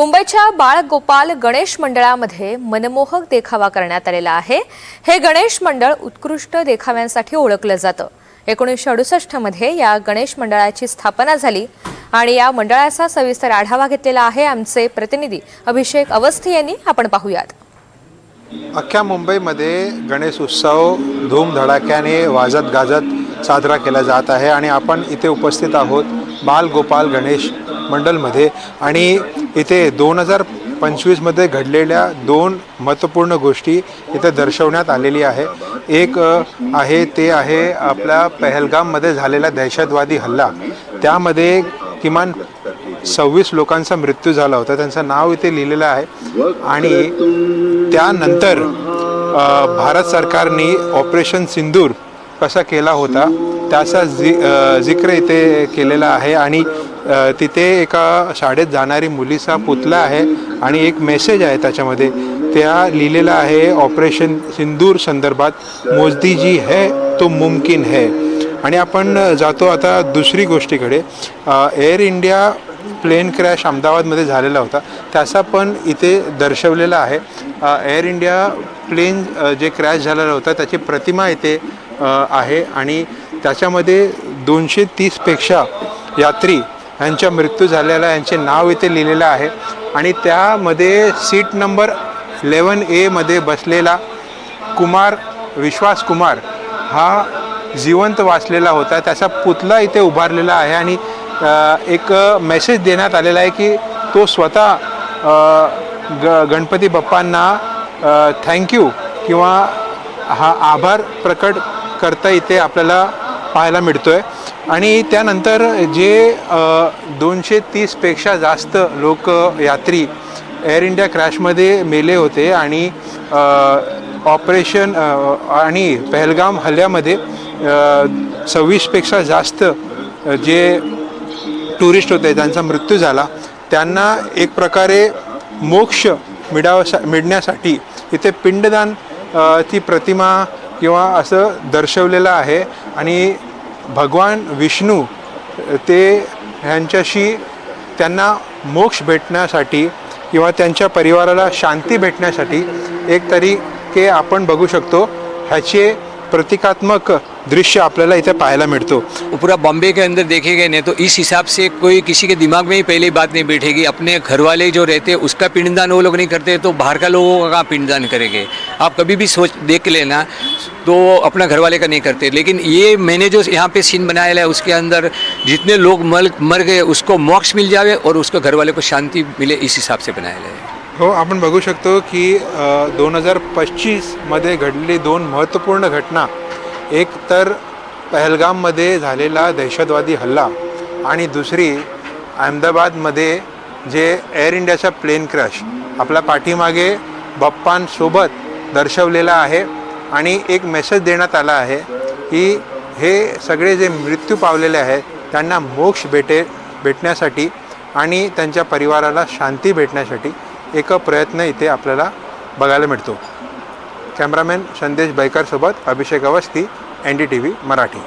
मुंबईच्या बाळ गोपाल गणेश मंडळामध्ये मनमोहक देखावा करण्यात आलेला आहे. हे गणेश मंडळ उत्कृष्ट देखाव्यांसाठी ओळखलं जातं. एकोणीसशे अडुसष्टमध्ये या गणेश मंडळाची स्थापना झाली आणि या मंडळाचा सविस्तर आढावा घेतलेला आहे आमचे प्रतिनिधी अभिषेक अवस्थी यांनी. आपण पाहूयात. अख्ख्या मुंबईमध्ये गणेश उत्सव धूमधडाक्याने वाजत गाजत साजरा केला जात आहे आणि आपण इथे उपस्थित आहोत बाल गोपाल गणेश मंडलमध्ये आणि इथे दोन हजार पंचवीसमध्ये घडलेल्या दोन महत्त्वपूर्ण गोष्टी इथे दर्शवण्यात आलेली आहे. एक आहे ते आहे आपल्या पहलगाममध्ये झालेला दहशतवादी हल्ला. त्यामध्ये किमान सव्वीस लोकांचा मृत्यू झाला होता. त्यांचं नाव इथे लिहिलेलं आहे. आणि त्यानंतर भारत सरकारने ऑपरेशन सिंदूर कसा केला होता त्याचा जि जिक्र इथे केलेला आहे. आणि तिथे एका शाळेत जाणारी मुलीचा पुतला आहे आणि एक मेसेज आहे त्याच्यामध्ये. त्या लिहिलेला आहे ऑपरेशन सिंदूर संदर्भात मोजदी जी है तो मुमकिन है. आणि आपण जातो आता दुसरी गोष्टीकडे. एअर इंडिया प्लेन क्रॅश अहमदाबादमध्ये झालेला होता. त्याचा पण इथे दर्शवलेला आहे. एअर इंडिया प्लेन जे क्रॅश झालेला होता त्याची प्रतिमा इथे आहे. आणि त्याच्यामध्ये दोनशे तीसपेक्षा यात्री यांचा मृत्यू झालेला यांचे नाव इथे लिहिलेलं आहे. आणि त्यामध्ये सीट नंबर इलेवन एमध्ये बसलेला कुमार विश्वास कुमार हा जिवंत वाचलेला होता. त्याचा पुतला इथे उभारलेला आहे आणि एक मेसेज देण्यात आलेला आहे की तो स्वतः ग गणपती बाप्पांना थँक्यू किंवा हा आभार प्रकट करता इथे आपल्याला पाहायला मिळतो आहे आणि त्यानंतर जे दोनशे तीसपेक्षा जास्त लोक यात्री एअर इंडिया क्रॅशमध्ये मेले होते आणि ऑपरेशन आणि पहलगाम हल्ल्यामध्ये सव्वीसपेक्षा जास्त जे टुरिस्ट होते त्यांचा मृत्यू झाला. त्यांना एक प्रकारे मोक्ष मिळावसा मिळण्यासाठी इथे पिंडदान ती प्रतिमा किंवा असं दर्शवलेलं आहे. आणि भगवान विष्णू ते ह्यांच्याशी त्यांना मोक्ष भेटण्यासाठी किंवा त्यांच्या परिवाराला शांती भेटण्यासाठी एक तरीके आपण बघू शकतो. ह्याचे प्रतिकात्मक दृश्य आपल्याला इथे पाहायला मिळतो. पूरा बॉम्बे के अंदर देखे गए नहीं तो इस हिसाब से कोई किसी के दिमाग में ही पहले बात नहीं बैठेगी। अपने घर वाले जो रहते उसका पिंडदान वो लोग नहीं करते तो बाहर का लोगों का पिंडदान करेंगे? आप कभी भी सोच देख लेना तो अपना घर वाले का नहीं करते। लेकिन ये मैंने जो यहाँ पे सीन बनाया है उसके अंदर जितने लोग मर मर गए उसको मोक्ष मिल जावे और उसको घर वाले को शांति मिले इस हिसाब से बनाया है। हो आपण बघू शकतो की दोन हजार पस्तीसमध्ये घडलेली दोन महत्त्वपूर्ण घटना. एक तर पहलगाममध्ये झालेला दहशतवादी हल्ला आणि दुसरी अहमदाबादमध्ये जे एअर इंडियाचा प्लेन क्रॅश आपल्या पाठीमागे बाप्पांसोबत दर्शवलेला आहे आणि एक मेसेज देण्यात आला आहे की हे सगळे जे मृत्यू पावलेले आहेत त्यांना मोक्ष भेटे भेटण्यासाठी आणि त्यांच्या परिवाराला शांती भेटण्यासाठी एक प्रयत्न इथे आपल्याला बघायला मिळतो. Cameraman Sandesh बैकरसोबत Abhishek Awasthi N D T V Marathi.